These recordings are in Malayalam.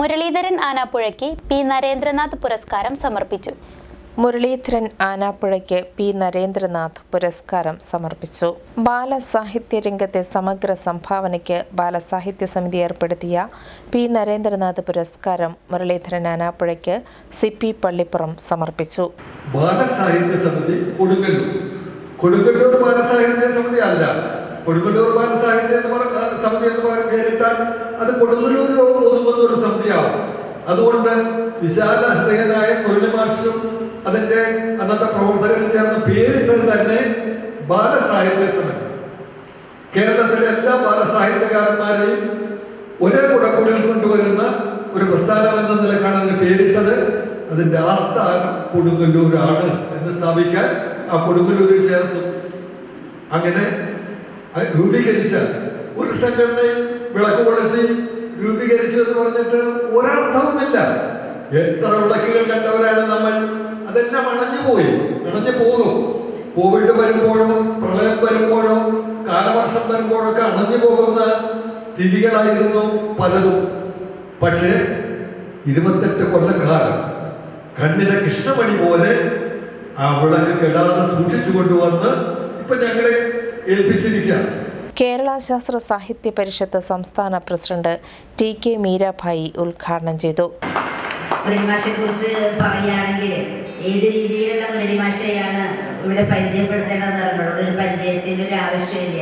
മുരളീധരൻ ആനാപ്പുഴയ്ക്ക് പി നരേന്ദ്രനാഥ് പുരസ്കാരം സമർപ്പിച്ചു. മുരളീധരൻ ആനാപ്പുഴയ്ക്ക് പി നരേന്ദ്രനാഥ് പുരസ്കാരം സമർപ്പിച്ചു. ബാലസാഹിത്യ രംഗത്തെ സമഗ്ര സംഭാവനയ്ക്ക് ബാലസാഹിത്യ സമിതി ഏർപ്പെടുത്തിയ പി നരേന്ദ്രനാഥ് പുരസ്കാരം മുരളീധരൻ ആനാപ്പുഴയ്ക്ക് സി പി പള്ളിപ്പുറം സമർപ്പിച്ചു. ബാലസാഹിത്യ സമിതി കൊടുങ്ങല്ലൂർ കൊടുങ്ങല്ലൂർ ബാലസാഹിത്യ സമിതി അല്ല. കൊടുങ്ങല്ലൂർ ബാലസാഹിത്യ പേരിട്ടാൽ അത് കൊടുങ്ങല്ലൂരിലോട് ഒതുങ്ങുന്ന ഒരു സമിതിയാവും അതുകൊണ്ട് വിശാല ഹൃദയനായ മുരളി മാഷും അതിന്റെ അന്നത്തെ പ്രവർത്തകരും ചേർന്ന പേരിട്ടത് തന്നെ ബാലസാഹിത്യ സമിതി കേരളത്തിലെ എല്ലാ ബാലസാഹിത്യകാരന്മാരെയും ഒരേ കുടക്കുള്ളിൽ കൊണ്ടുവരുന്ന ഒരു പ്രസ്ഥാനം എന്ന നിലക്കാണ് അതിന് പേരിട്ടത്. അതിന്റെ ആസ്ഥാനം കൊടുങ്ങല്ലൂരാണ് എന്ന് സ്ഥാപിക്കാൻ ആ കൊടുങ്ങല്ലൂരിൽ ചേർത്തു. അങ്ങനെ രൂപീകരിച്ച ഒരു സംഘടനയും വിളക്ക് കൊളുത്തി രൂപീകരിച്ചു എന്ന് പറഞ്ഞിട്ട് ഒരർത്ഥവുമില്ല. എത്ര വിളക്കുകൾ കണ്ടവരാണ് നമ്മൾ? അതെല്ലാം അണഞ്ഞു പോയി അണഞ്ഞു പോകും കോവിഡ് വരുമ്പോഴും പ്രളയം വരുമ്പോഴോ കാലവർഷം വരുമ്പോഴൊക്കെ അണഞ്ഞു പോകുന്ന തിരികളായിരുന്നു പലതും. പക്ഷേ ഇരുപത്തെട്ട് കൊല്ലക്കാലം കണ്ണിലെ കൃഷ്ണമണി പോലെ ആ വിളക്ക് കെടാതെ സൂക്ഷിച്ചു കൊണ്ടുവന്ന് ഇപ്പൊ ഞങ്ങളെ ഏൽപ്പിച്ചിരിക്കുകയാണ്. കേരള ശാസ്ത്ര സാഹിത്യ പരിഷത്ത് സംസ്ഥാന പ്രസിഡന്റ് ടി കെ മീരാഭായി ഉദ്ഘാടനം ചെയ്തു. ഏത് രീതിയിലുള്ള മുരളിമാഷയാണ് ഇവിടെ പരിചയപ്പെടുത്തേണ്ടതെന്ന് അറിഞ്ഞോളൂ ഒരു പരിചയത്തിന്റെ ഒരു ആവശ്യമില്ല.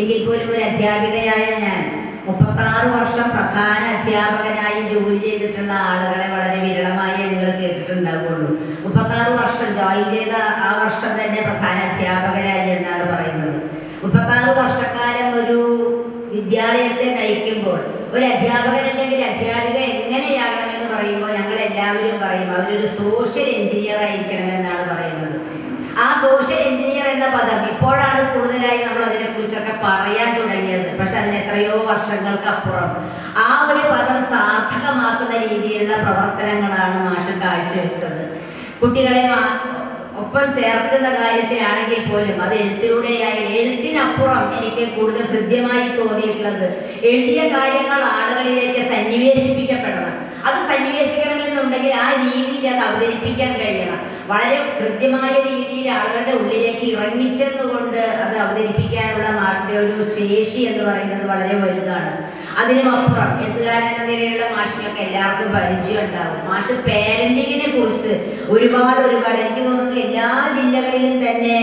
എങ്കിൽ പോലും ഒരു അധ്യാപികയായ ഞാൻ മുപ്പത്താറ് വർഷം പ്രധാന അധ്യാപകനായി ജോലി ചെയ്തിട്ടുള്ള ആളുകളെ വളരെ വിരളമായി നിങ്ങൾ കേട്ടിട്ടുണ്ടാവുള്ളൂ. മുപ്പത്താറ് വർഷം ജോയിൻ ചെയ്ത ആ വർഷം തന്നെ പ്രധാന അധ്യാപകനായി എന്നാണ് പറയുന്നത്. മുപ്പത്താറ് ഒരു വിദ്യാലയത്തെ നയിക്കുമ്പോൾ ഒരു അധ്യാപകൻ അല്ലെങ്കിൽ അധ്യാപിക എങ്ങനെയാകണമെന്ന് പറയുമ്പോൾ ഞങ്ങൾ എല്ലാവരും പറയും അവരൊരു സോഷ്യൽ എഞ്ചിനീയർ ആയിരിക്കണം എന്നാണ് പറയുന്നത്. ആ സോഷ്യൽ എഞ്ചിനീയർ എന്ന പദം ഇപ്പോഴാണ് കൂടുതലായി നമ്മൾ അതിനെക്കുറിച്ചൊക്കെ പറയാൻ തുടങ്ങിയത്. പക്ഷെ അതിന് എത്രയോ വർഷങ്ങൾക്ക് അപ്പുറം ആ ഒരു പദം സാർത്ഥകമാക്കുന്ന രീതിയിലുള്ള പ്രവർത്തനങ്ങളാണ് മാഷ് കാഴ്ചവെച്ചത്. കുട്ടികളെ ഒപ്പം ചേർക്കുന്ന കാര്യത്തിലാണെങ്കിൽ പോലും അത് എഴുത്തിലൂടെയായി എഴുത്തിനപ്പുറം എനിക്ക് കൂടുതൽ ഹൃദ്യമായി തോന്നിയിട്ടുള്ളത്. എഴുതിയ കാര്യങ്ങൾ ആളുകളിലേക്ക് സന്നിവേശിപ്പിക്കപ്പെടണം. അത് സന്നിവേശിക്കണമെന്നുണ്ടെങ്കിൽ ആ രീതിയിൽ അത് അവതരിപ്പിക്കാൻ കഴിയണം. വളരെ കൃത്യമായ രീതിയിൽ ആളുകളുടെ ഉള്ളിലേക്ക് ഇറങ്ങിച്ചെന്നുകൊണ്ട് അത് അവതരിപ്പിക്കാനുള്ള നാട്ടിലെ ഒരു ശേഷി എന്ന് പറയുന്നത് വളരെ വലുതാണ്. അതിനുമപ്പുറം എഴുത്തുകാരൻ എന്ന നിലയിലുള്ള മാഷിനൊക്കെ എല്ലാവർക്കും പരിചയം ഉണ്ടാകും മാഷ് പാരന്റിങ്ങിനെ കുറിച്ച് ഒരുപാട് ഒരുപാട് എനിക്ക് തോന്നുന്നു എല്ലാ ജില്ലകളിലും തന്നെ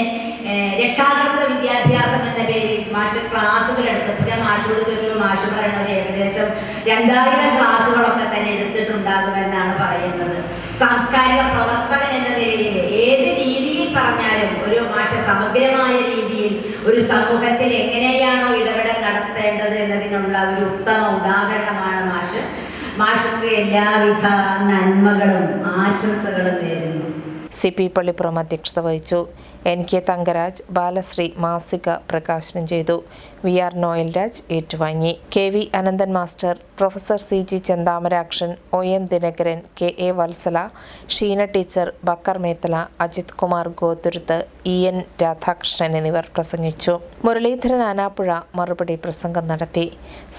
രക്ഷാകർത്ത രക്ഷാകർതൃ വിദ്യാഭ്യാസം എന്ന പേരിൽ മാഷ് ക്ലാസ്സുകൾ എടുത്തപ്പോൾ ഞാൻ മാഷോട് ചോദിച്ചു മാഷ് പറയുന്നത് ഏകദേശം രണ്ടായിരം ക്ലാസ്സുകളൊക്കെ തന്നെ എടുത്തിട്ടുണ്ടാകുമെന്നാണ് പറയുന്നത്. സാംസ്കാരിക പ്രവർത്തകൻ എന്ന നിലയിൽ ഏത് രീതിയിൽ പറഞ്ഞാലും ഒരു മാഷ സമഗ്രമായ രീതിയിൽ ഒരു സമൂഹത്തിൽ എങ്ങനെയാണോ ഇടപെടൽ നടത്തേണ്ടത് എന്നതിനുള്ള ഒരു ഉത്തമ ഉദാഹരണമാണ് മാഷ്. മാഷക്ക് എല്ലാവിധ നന്മകളും ആശംസകളും നേരുന്നു. സി പി പള്ളിപ്പുറം അധ്യക്ഷത വഹിച്ചു. എൻ കെ തങ്കരാജ് ബാലശ്രീ മാസിക പ്രകാശനം ചെയ്തു. വി ആർ നോയൽ രാജ് ഏറ്റുവാങ്ങി. K V Ananthan master professor C G Chenthamarakshan O M Dinakaran K A Vatsala Sheena teacher Bakkar Methala Ajith Kumar Gothuruth E N Radhakrishnan എന്നിവർ പ്രസംഗിച്ചു. മുരളീധരൻ ആനാപ്പുഴ മറുപടി പ്രസംഗം നടത്തി.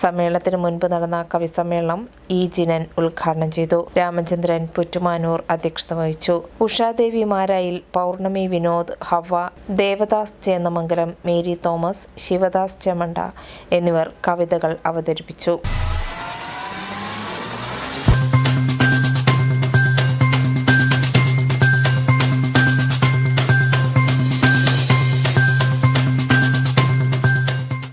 സമ്മേളനത്തിന് മുൻപ് നടന്ന കവി സമ്മേളനം ഇ ജിനൻ ഉദ്ഘാടനം ചെയ്തു. രാമചന്ദ്രൻ പുറ്റുമാനൂർ അധ്യക്ഷത വഹിച്ചു. ഉഷാദേവി മാരായിൽ പൗർണമി വിനോദ് ഹവ ദേവദാസ് ചേന്നമംഗലം മേരി തോമസ് ശിവദാസ് ചെമണ്ട എന്നിവർ കവിതകൾ അവതരിപ്പിച്ചു.